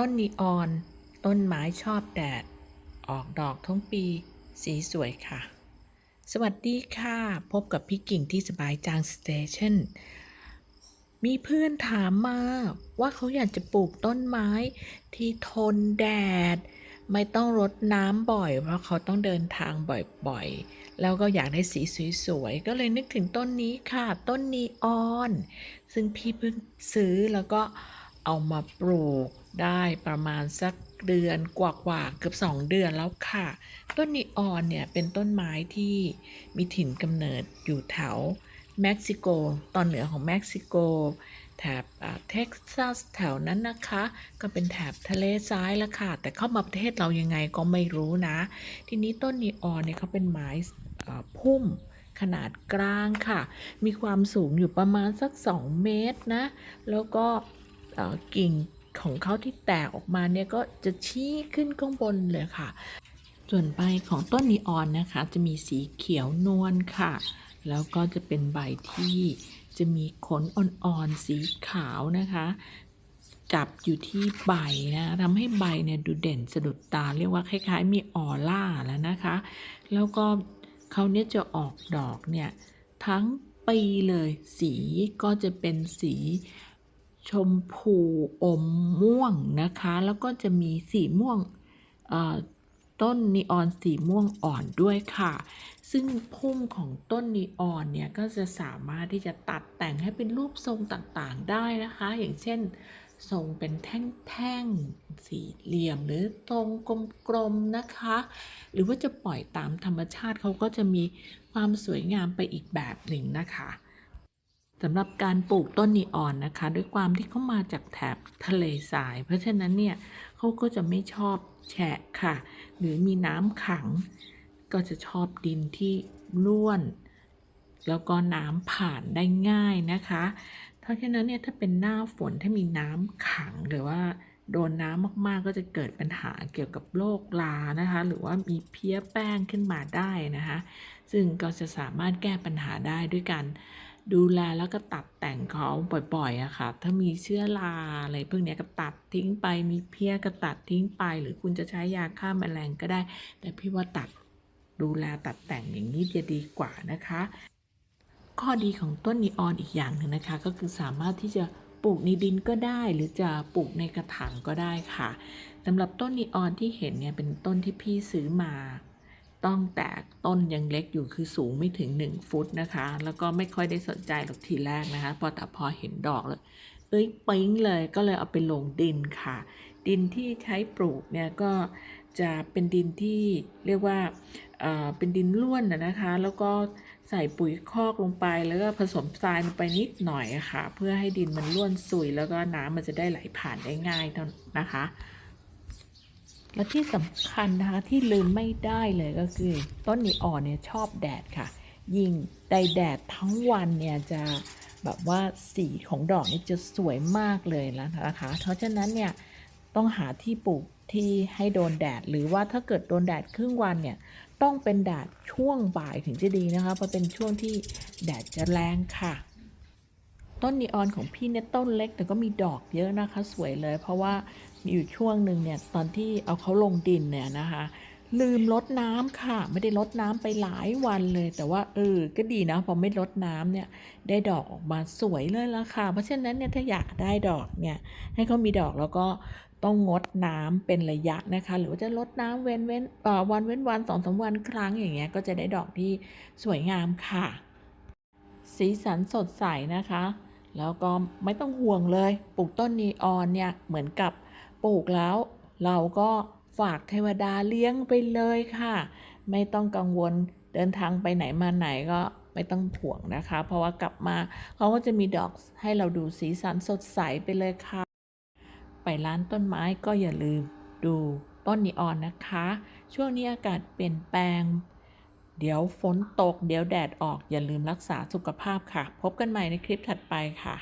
ต้นนีออน ต้นไม้ชอบแดด ออกดอกทั้งปี สีสวยค่ะ สวัสดีค่ะ พบกับพี่กิ่งที่สบายจางสเตชันมีเพื่อนถามมาว่าเขาอยากจะปลูกต้นไม้ที่ทนแดด ไม่ต้องรดน้ำบ่อย เพราะเขาต้องเดินทางบ่อยๆ แล้วก็อยากได้สีสวยๆ ก็เลยนึกถึงต้นนี้ค่ะ ต้นนีออน ซึ่งพี่เพิ่งซื้อแล้วก็เเอามาปลูกได้ประมาณสักเดือนกว่าๆเกือบ 2 เดือนแล้วค่ะ ต้นนีออนเนี่ยเป็นต้นไม้ที่มีถิ่นกำเนิดอยู่แถวเม็กซิโก ตอนเหนือของเม็กซิโก แถบเท็กซัสแถวนั้นนะคะ ก็เป็นแถบทะเลทรายแล้วค่ะ แต่เข้ามาประเทศเรายังไงก็ไม่รู้นะ ทีนี้ต้นนีออนเนี่ยเขาเป็นไม้พุ่มขนาดกลางค่ะ มีความสูงอยู่ประมาณสัก 2 เมตรนะ แล้วก็ กิ่งของเขาที่แตกออกมาเนี่ยก็จะชี้ขึ้นข้างบนเลยค่ะ ส่วนใบของต้นนีออนนะคะ จะมีสีเขียวนวลค่ะ แล้วก็จะเป็นใบที่จะมีขนอ่อนๆสีขาวนะคะจับอยู่ที่ใบนะทำให้ใบเนี่ยดูเด่นสะดุดตาเรียกว่าคล้าย ๆ มีออร่าแล้วนะคะ แล้วก็เขาเนี่ยจะออกดอกเนี่ยทั้งปีเลยสีก็จะเป็นสี ชมพูอมม่วงนะคะ แล้วก็จะมีสีม่วงต้นนีออนสีม่วงอ่อนด้วยค่ะ ซึ่งพุ่มของต้นนีออนเนี่ยก็จะสามารถที่จะตัดแต่งให้เป็นรูปทรงต่างๆได้นะคะ อย่างเช่น ทรงเป็นแท่งๆสี่เหลี่ยมหรือตรงกลมๆนะคะ หรือว่าจะปล่อยตามธรรมชาติเขาก็จะมีความสวยงามไปอีกแบบหนึ่งนะคะ สำหรับการปลูกต้นนีออนนะคะ ด้วยความที่เขามาจากแถบทะเลทราย เพราะฉะนั้นเนี่ยเขาก็จะไม่ชอบแฉะค่ะ หรือมีน้ำขัง ก็จะชอบดินที่ร่วน แล้วก็น้ำผ่านได้ง่ายนะคะ เพราะฉะนั้นเนี่ยถ้าเป็นหน้าฝนถ้ามีน้ำขังหรือว่าโดนน้ำมากๆ ก็จะเกิดปัญหาเกี่ยวกับโรคลานะคะ หรือว่ามีเพี้ยแป้งขึ้นมาได้นะคะ ซึ่งก็จะสามารถแก้ปัญหาได้ด้วยการ ดูแลแล้วก็ตัดแต่งเขาบ่อยๆอะค่ะ ถ้ามีเชื้อราอะไรพวกนี้ก็ตัดทิ้งไป มีเพี้ยก็ตัดทิ้งไป หรือคุณจะใช้ยาฆ่าแมลงก็ได้ แต่พี่ว่าตัดดูแลตัดแต่งอย่างนี้จะดีกว่านะคะ ข้อดีของต้นนีออนอีกอย่างหนึ่งนะคะ ก็คือสามารถที่จะปลูกในดินก็ได้หรือจะปลูกในกระถางก็ได้ค่ะสำหรับต้นนีออนที่เห็นเนี่ยเป็นต้นที่พี่ซื้อมา ต้องแตกต้นยังเล็กอยู่คือสูงไม่ถึง 1 ฟุตนะคะ แล้วก็ไม่ค่อยได้สนใจหรอกทีแรกนะคะ พอแต่พอเห็นดอกเลยเอ้ยปิ๊งเลยก็เลยเอาไปลงดินค่ะ ดินที่ใช้ปลูกเนี่ยก็จะเป็นดินที่เรียกว่าเอ่อเป็นดินร่วนนะคะ แล้วก็ใส่ปุ๋ยคอกลงไป แล้วก็ผสมทรายลงไปนิดหน่อยะค่ะ เพื่อให้ดินมันร่วนซุยแล้วก็น้ำมันจะได้ไหลผ่านได้ง่ายนะคะ และที่สำคัญนะคะที่ลืมไม่ได้เลยก็คือ ต้นนีออนเนี่ยชอบแดดค่ะ ยิ่งได้แดดทั้งวันเนี่ยจะแบบว่าสีของดอกนี่จะสวยมากเลยแล้วนะคะ เพราะฉะนั้นเนี่ยต้องหาที่ปลูกที่ให้โดนแดด หรือว่าถ้าเกิดโดนแดดครึ่งวันเนี่ยต้องเป็นแดดช่วงบ่ายถึงจะดีนะคะเพราะเป็นช่วงที่แดดจะแรงค่ะ ต้นนีออนของพี่เนี่ยต้นเล็กแต่ก็มีดอกเยอะนะคะ สวยเลย เพราะว่า มีอยู่ช่วงหนึ่งเนี่ยตอนที่เอาเขาลงดินเนี่ยนะคะ ลืมลดน้ำค่ะ ไม่ได้ลดน้ำไปหลายวันเลย แต่ว่าเออก็ดีนะพอไม่ลดน้ำเนี่ยได้ดอกออกมาสวยเลยละค่ะ เพราะฉะนั้นเนี่ยถ้าอยากได้ดอกเนี่ยให้เขามีดอกแล้วก็ต้องงดน้ำเป็นระยะนะคะ หรือว่าจะลดน้ำเว้นเว้นวันเว้นวันสองสามวันครั้งอย่างเงี้ยก็จะได้ดอกที่สวยงามค่ะ สีสันสดใสนะคะ แล้วก็ไม่ต้องห่วงเลย ปลูกต้นนีออนเนี่ยเหมือนกับ ปลูกแล้ว เราก็ฝากเทวดาเลี้ยงไปเลยค่ะ ไม่ต้องกังวลเดินทางไปไหนมาไหนก็ไม่ต้องห่วงนะคะ เพราะว่ากลับมาเขาก็จะมีดอกให้เราดูสีสันสดใสไปเลยค่ะ ไปร้านต้นไม้ก็อย่าลืมดูต้นนีออนนะคะ ช่วงนี้อากาศเปลี่ยนแปลง เดี๋ยวฝนตก เดี๋ยวแดดออกอย่าลืมรักษาสุขภาพค่ะ พบกันใหม่ในคลิปถัดไปค่ะ